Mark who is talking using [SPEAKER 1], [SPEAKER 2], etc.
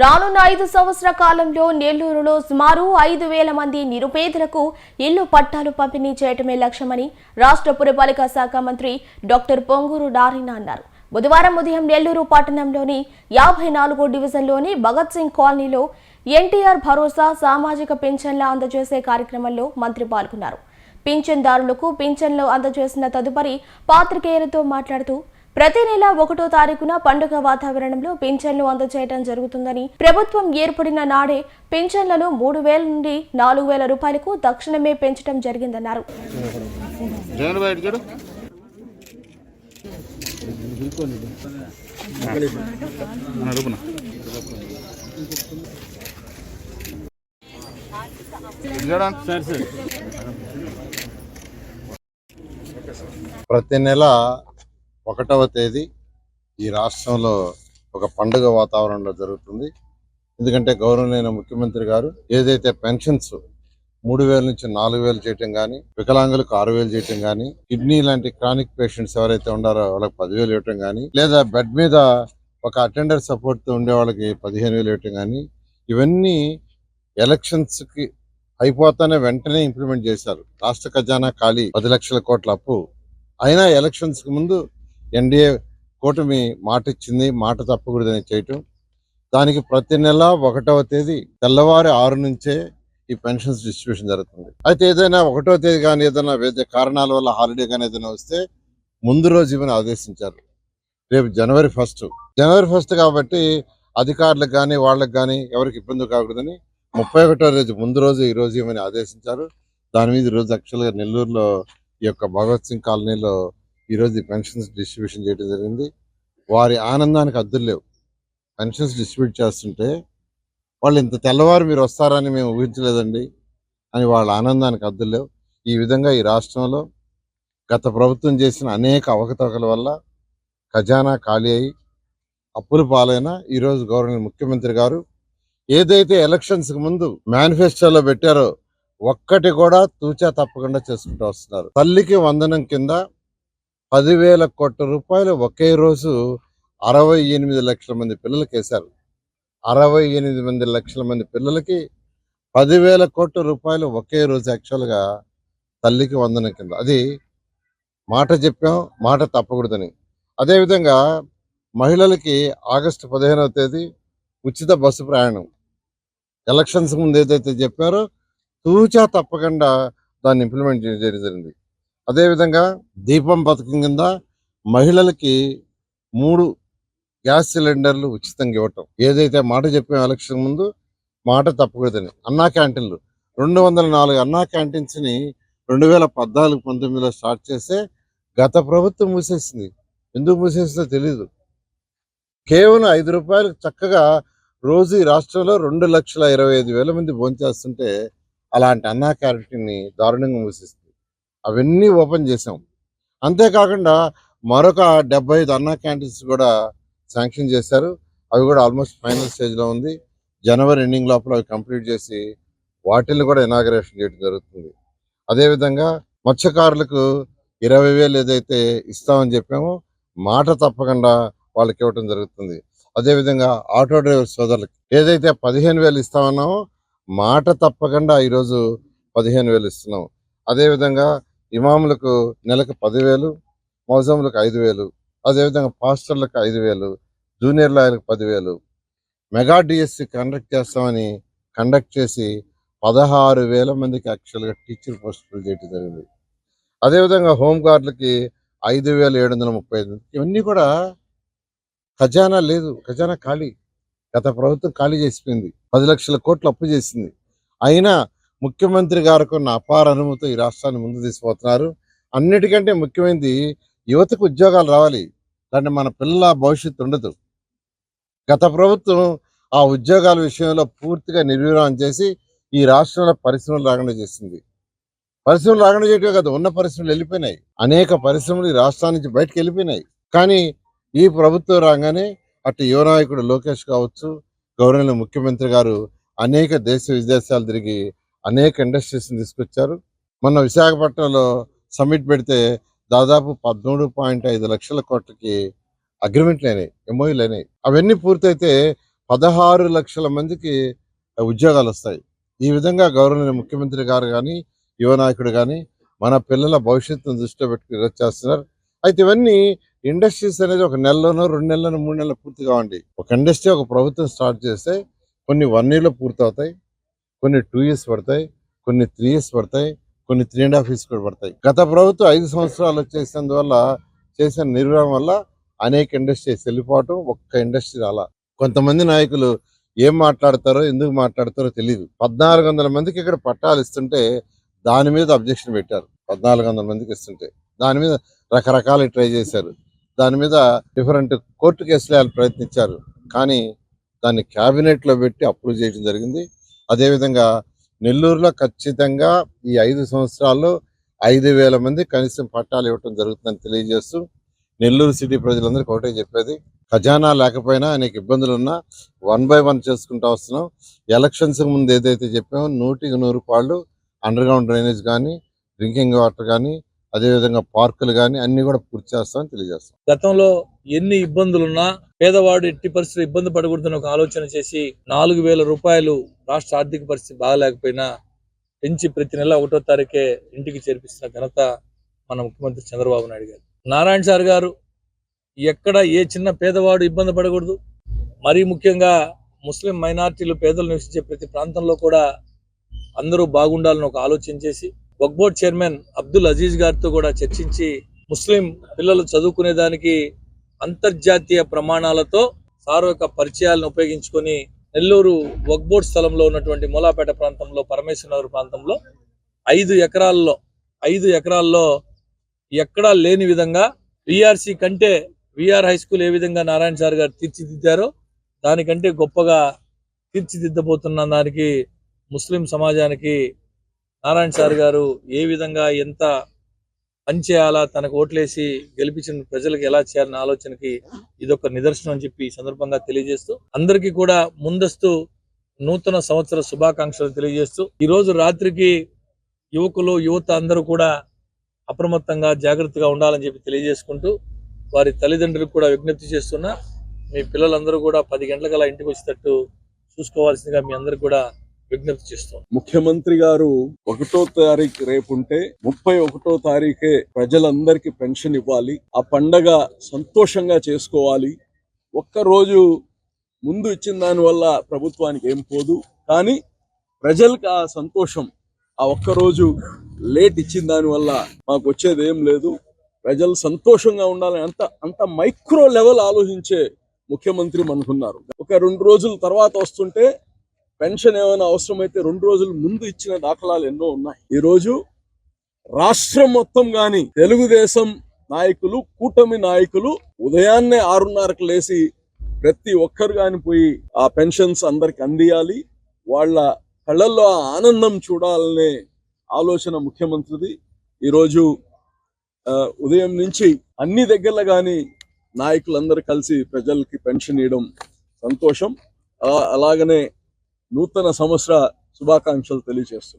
[SPEAKER 1] రానున్న ఐదు సంవత్సర కాలంలో నెల్లూరులో సుమారు ఐదు వేల మంది నిరుపేదలకు ఇల్లు పట్టాలు పంపిణీ చేయటమే లక్ష్యమని రాష్ట్ర పురపాలిక శాఖ మంత్రి డాక్టర్ పొంగూరు నారాయణ అన్నారు. బుధవారం ఉదయం నెల్లూరు పట్టణంలోని యాభై నాలుగో డివిజన్లోని భగత్ సింగ్ కాలనీలో ఎన్టీఆర్ భరోసా సామాజిక పింఛన్ల అందజేసే కార్యక్రమంలో మంత్రి పాల్గొన్నారు. పింఛన్దారులకు పింఛన్లు అందజేసిన తదుపరి పాత్రికేయులతో మాట్లాడుతూ ప్రతి నెల ఒకటో తారీఖున పండుగ వాతావరణంలో పింఛన్లు అందజేయడం జరుగుతుందని ప్రభుత్వం ఏర్పడిన నాడే పింఛన్లను మూడు వేల నుండి నాలుగు వేల రూపాయలకు తక్షణమే పెంచడం జరిగిందన్నారు.
[SPEAKER 2] ప్రతి నెల ఒకటవ తేదీ ఈ రాష్ట్రంలో ఒక పండుగ వాతావరణంలో జరుగుతుంది. ఎందుకంటే గౌరవనీయ ముఖ్యమంత్రి గారు ఏదైతే పెన్షన్స్ మూడు వేల నుంచి నాలుగు వేలు చేయటం కానీ వికలాంగులకు ఆరు వేలు చేయటం కానీ కిడ్నీ లాంటి క్రానిక్ పేషెంట్స్ ఎవరైతే ఉన్నారో వాళ్ళకి పదివేలు ఇవ్వటం కానీ లేదా బెడ్ మీద ఒక అటెండర్ సపోర్ట్తో ఉండే వాళ్ళకి పదిహేను వేలు ఇవ్వటం కానీ ఇవన్నీ ఎలక్షన్స్కి అయిపోతానే వెంటనే ఇంప్లిమెంట్ చేశారు. రాష్ట్ర ఖజానా ఖాళీ పది లక్షల కోట్ల అప్పు. అయినా ఎలక్షన్స్కి ముందు ఎన్డీఏ కూటమి మాట ఇచ్చింది మాట తప్పకూడదని చేయటం. దానికి ప్రతి నెల ఒకటవ తేదీ తెల్లవారి ఆరు నుంచే ఈ పెన్షన్స్ డిస్ట్రిబ్యూషన్ జరుగుతుంది. అయితే ఏదైనా ఒకటో తేదీ కానీ ఏదైనా వేరే కారణాల వల్ల హాలిడే కానీ ఏదైనా వస్తే ముందు రోజు ఇవన్నీ ఆదేశించారు. రేపు జనవరి ఫస్ట్. జనవరి ఫస్ట్ కాబట్టి అధికారులకు కానీ వాళ్ళకి కానీ ఎవరికి ఇబ్బంది కాకూడదని ముప్పై ఒకటో రోజు ముందు రోజు ఈ రోజు ఇవన్నీ ఆదేశించారు. దాని మీద ఈరోజు రోజు యాక్చువల్గా నెల్లూరులో ఈ యొక్క భగత్ సింగ్ కాలనీలో ఈ రోజు పెన్షన్స్ డిస్ట్రిబ్యూషన్ చేయడం జరిగింది. వారి ఆనందానికి అద్దులు లేవు. పెన్షన్స్ డిస్ట్రిబ్యూట్ చేస్తుంటే వాళ్ళు ఇంత తెల్లవారు మీరు వస్తారని మేము ఊహించలేదండి అని వాళ్ళ ఆనందానికి అద్దులు లేవు. ఈ విధంగా ఈ రాష్ట్రంలో గత ప్రభుత్వం చేసిన అనేక అవకతవకల వల్ల ఖజానా ఖాళీ అయి అప్పులు పాలైన ఈరోజు గవర్నర్ ముఖ్యమంత్రి గారు ఏదైతే ఎలక్షన్స్కి ముందు మేనిఫెస్టోలో పెట్టారో ఒక్కటి కూడా తూచా తప్పకుండా చేసుకుంటూ వస్తున్నారు. తల్లికి వందనం కింద పదివేల కోట్ల రూపాయలు ఒకే రోజు అరవై ఎనిమిది లక్షల మంది పిల్లలకి వేశారు. అరవై ఎనిమిది మంది లక్షల మంది పిల్లలకి పదివేల కోట్ల రూపాయలు ఒకే రోజు యాక్చువల్గా తల్లికి వందనం కింద. అది మాట చెప్పాం మాట తప్పకూడదని. అదేవిధంగా మహిళలకి ఆగస్టు పదిహేనవ తేదీ ఉచిత బస్సు ప్రయాణం. ఎలక్షన్స్ ముందు ఏదైతే చెప్పారో తూచా తప్పకుండా దాన్ని ఇంప్లిమెంట్ చేయడం జరిగింది. అదేవిధంగా దీపం పథకం కింద మహిళలకి మూడు గ్యాస్ సిలిండర్లు ఉచితంగా ఇవ్వటం. ఏదైతే మాట చెప్పాం ఎలక్షన్ ముందు మాట తప్పకూడదని. అన్నా క్యాంటీన్లు. రెండు వందల నాలుగు అన్నా క్యాంటీన్స్ని రెండు వేల పద్నాలుగు పంతొమ్మిదిలో స్టార్ట్ చేస్తే గత ప్రభుత్వం మూసేసింది. ఎందుకు మూసేసిందో తెలియదు కేవలం ఐదు రూపాయలకు చక్కగా రోజు ఈ రాష్ట్రంలో రెండు లక్షల ఇరవై ఐదు వేల మంది భోంచేస్తుంటే అలాంటి అన్నా క్యాంటీన్ని దారుణంగా మూసేస్తుంది అవన్నీ ఓపెన్ చేసాం అంతేకాకుండా మరొక డెబ్బై ఐదు అన్నా క్యాంటీన్స్ కూడా శాంక్షన్ చేశారు. అవి కూడా ఆల్మోస్ట్ ఫైనల్ స్టేజ్లో ఉంది. జనవరి ఎండింగ్ లోపల అవి కంప్లీట్ చేసి వాటిని కూడా ఇనాగరేషన్ చేయడం జరుగుతుంది. అదేవిధంగా మత్స్యకారులకు ఇరవై వేలు ఏదైతే ఇస్తామని చెప్పామో మాట తప్పకుండా వాళ్ళకి ఇవ్వటం జరుగుతుంది. అదేవిధంగా ఆటో డ్రైవర్ సోదరులకు ఏదైతే పదిహేను వేలు ఇస్తామన్నామో మాట తప్పకుండా ఈరోజు పదిహేను వేలు ఇస్తున్నాం. అదేవిధంగా ఇమాములకు నెలకు పదివేలు మౌజములకు ఐదు వేలు అదేవిధంగా పాస్టర్లకు ఐదు వేలు జూనియర్ లాయర్లకు పదివేలు. మెగా డిఎస్సి కండక్ట్ చేస్తామని కండక్ట్ చేసి పదహారు వేల మందికి యాక్చువల్గా టీచర్ పోస్టులు చేయడం జరిగింది. అదేవిధంగా హోంగార్డులకి ఐదు వేల ఏడు వందల ముప్పై ఐదు ఇవన్నీ కూడా ఖజానా లేదు ఖజానా ఖాళీ. గత ప్రభుత్వం ఖాళీ చేసిపోయింది. పది లక్షల కోట్లు అప్పు చేసింది. అయినా ముఖ్యమంత్రి గారికి ఉన్న అపార అనుమతి ఈ రాష్ట్రాన్ని ముందు తీసుకుపోతున్నారు. అన్నిటికంటే ముఖ్యమైనది యువతకు ఉద్యోగాలు రావాలి. దాన్ని మన పిల్లల భవిష్యత్తు ఉండదు. గత ప్రభుత్వం ఆ ఉద్యోగాల విషయంలో పూర్తిగా నిర్వీర్యం చేసి ఈ రాష్ట్రంలో పరిశ్రమలు రాకుండా చేసింది. పరిశ్రమలు రాకుండా చేయటమే కాదు ఉన్న పరిశ్రమలు వెళ్ళిపోయినాయి. అనేక పరిశ్రమలు ఈ రాష్ట్రం నుంచి బయటకు వెళ్ళిపోయినాయి. కానీ ఈ ప్రభుత్వం రాగానే అటు యువ నాయకుడు లోకేష్ కావచ్చు గౌరవనీయ ముఖ్యమంత్రి గారు అనేక దేశ విదేశాలు తిరిగి అనేక ఇండస్ట్రీస్ తీసుకొచ్చారు. మొన్న విశాఖపట్నంలో సమ్మిట్ పెడితే దాదాపు పదమూడు పాయింట్ ఐదు లక్షల కోట్లకి అగ్రిమెంట్లు అయినాయి ఎంఓయూలు అయినాయి. అవన్నీ పూర్తయితే పదహారు లక్షల మందికి ఉద్యోగాలు వస్తాయి. ఈ విధంగా గౌరవనీయ ముఖ్యమంత్రి గారు కానీ యువ నాయకుడు కానీ మన పిల్లల భవిష్యత్తును దృష్టిలో పెట్టుకుని చేస్తున్నారు. అయితే ఇవన్నీ ఇండస్ట్రీస్ అనేది ఒక నెలలోనో రెండు నెలలోనో మూడు నెలలు పూర్తి కావండి. ఒక ఇండస్ట్రీ ఒక ప్రభుత్వం స్టార్ట్ చేస్తే కొన్ని వన్ ఇయర్లో పూర్తి అవుతాయి కొన్ని టూ ఇయర్స్ పడతాయి కొన్ని త్రీ ఇయర్స్ పడతాయి కొన్ని త్రీ అండ్ హాఫ్ ఇయర్స్ కూడా పడతాయి. గత ప్రభుత్వం ఐదు సంవత్సరాలు చేసినందువల్ల చేసిన నిర్వహణ వల్ల అనేక ఇండస్ట్రీస్ వెళ్ళిపోవటం ఒక్క ఇండస్ట్రీ రాలా. కొంతమంది నాయకులు ఏం మాట్లాడతారో ఎందుకు మాట్లాడతారో తెలియదు పద్నాలుగు వందల మందికి ఇక్కడ పట్టాలు ఇస్తుంటే దాని మీద అబ్జెక్షన్ పెట్టారు. పద్నాలుగు వందల మందికి ఇస్తుంటే దాని మీద రకరకాల ట్రై చేశారు. దాని మీద డిఫరెంట్ కోర్టు కేసులు వేయాలని ప్రయత్నించారు. కానీ దాన్ని క్యాబినెట్లో లో పెట్టి అప్రూవ్ చేయడం జరిగింది. అదేవిధంగా నెల్లూరులో ఖచ్చితంగా ఈ ఐదు సంవత్సరాల్లో ఐదు వేల మంది కనీసం పట్టాలు ఇవ్వటం జరుగుతుందని తెలియజేస్తూ నెల్లూరు సిటీ ప్రజలందరికీ ఒకటే చెప్పేది. ఖజానా లేకపోయినా అనేక ఇబ్బందులు ఉన్నా వన్ బై వన్ చేసుకుంటూ వస్తున్నాం. ఎలక్షన్స్ ముందు ఏదైతే చెప్పామో నూటికి నూరు పాళ్ళు అండర్ గ్రౌండ్ డ్రైనేజ్ కానీ డ్రింకింగ్ వాటర్ కానీ అదేవిధంగా పార్కులు కానీ అన్ని కూడా పూర్తి చేస్తామని తెలియజేస్తాం.
[SPEAKER 3] గతంలో ఎన్ని ఇబ్బందులున్నా పేదవాడు ఎట్టి పరిస్థితులు ఇబ్బంది పడకూడదని ఒక ఆలోచన చేసి నాలుగు వేల రూపాయలు రాష్ట్ర ఆర్థిక పరిస్థితి బాగాలేకపోయినా పెంచి ప్రతి నెల ఒకటో తారీఖే ఇంటికి చేర్పిస్తున్న ఘనత మన ముఖ్యమంత్రి చంద్రబాబు నాయుడు గారు. నారాయణ సార్ గారు ఎక్కడ ఏ చిన్న పేదవాడు ఇబ్బంది పడకూడదు. మరీ ముఖ్యంగా ముస్లిం మైనార్టీలు పేదలు నివసించే ప్రతి ప్రాంతంలో కూడా అందరూ బాగుండాలని ఒక ఆలోచన చేసి వక్ బోర్డ్ చైర్మన్ అబ్దుల్ అజీజ్ గారితో కూడా చర్చించి ముస్లిం పిల్లలు చదువుకునే దానికి అంతర్జాతీయ ప్రమాణాలతో సార్వక పరిచయాలను ఉపయోగించుకొని నెల్లూరు వక్ బోర్డ్ స్థలంలో ఉన్నటువంటి మూలాపేట ప్రాంతంలో పరమేశ్వరనగర్ ప్రాంతంలో ఐదు ఎకరాల్లో ఐదు ఎకరాల్లో ఎక్కడా లేని విధంగా విఆర్సి కంటే విఆర్ హై స్కూల్ ఏ విధంగా నారాయణ సార్ గారు తీర్చిదిద్దారో దానికంటే గొప్పగా తీర్చిదిద్దబోతున్న దానికి ముస్లిం సమాజానికి నారాయణ సార్ గారు ఏ విధంగా ఎంత పనిచేయాలా తనకు ఓట్లేసి గెలిపించిన ప్రజలకు ఎలా చేయాలన్న ఆలోచనకి ఇదొక నిదర్శనం అని చెప్పి సందర్భంగా తెలియజేస్తూ అందరికీ కూడా ముందస్తు నూతన సంవత్సర శుభాకాంక్షలు తెలియజేస్తూ ఈ రోజు రాత్రికి యువకులు యువత అందరూ కూడా అప్రమత్తంగా జాగ్రత్తగా ఉండాలని చెప్పి తెలియజేసుకుంటూ వారి తల్లిదండ్రులకు కూడా విజ్ఞప్తి చేస్తున్నా మీ పిల్లలందరూ కూడా పది గంటలకల్లా ఇంటికి వచ్చేటట్టు చూసుకోవాల్సిందిగా మీ అందరికి కూడా విజ్ఞప్తి చేస్తాం.
[SPEAKER 4] ముఖ్యమంత్రి గారు ఒకటో తారీఖు రేపు ఉంటే ముప్పై ఒకటో తారీఖే ప్రజలందరికీ పెన్షన్ ఇవ్వాలి. ఆ పండగ సంతోషంగా చేసుకోవాలి. ఒక్క రోజు ముందు ఇచ్చిన దాని వల్ల ప్రభుత్వానికి ఏం పోదు. కానీ ప్రజలకు ఆ సంతోషం ఆ ఒక్క రోజు లేట్ ఇచ్చిన దానివల్ల మాకు వచ్చేది ఏం లేదు. ప్రజలు సంతోషంగా ఉండాలని అంత అంత మైక్రో లెవెల్ ఆలోచించే ముఖ్యమంత్రి మనకున్నారు. ఒక రెండు రోజుల తర్వాత వస్తుంటే పెన్షన్ ఏమైనా అవసరమైతే రెండు రోజుల ముందు ఇచ్చిన దాఖలాలు ఎన్నో ఉన్నాయి. ఈ రోజు రాష్ట్రం మొత్తం కానీ తెలుగుదేశం నాయకులు కూటమి నాయకులు ఉదయాన్నే ఆరున్నరకు లేసి ప్రతి ఒక్కరు కాని పోయి ఆ పెన్షన్స్ అందరికి అందియాలి. వాళ్ళ కళ్ళల్లో ఆ ఆనందం చూడాలనే ఆలోచన ముఖ్యమంత్రిది. ఈరోజు ఉదయం నుంచి అన్ని దగ్గరలో గాని నాయకులందరూ కలిసి ప్రజలకి పెన్షన్ ఇవ్వడం సంతోషం. అలాగనే నూతన సంవత్సర శుభాకాంక్షలు తెలియజేస్తున్నాను.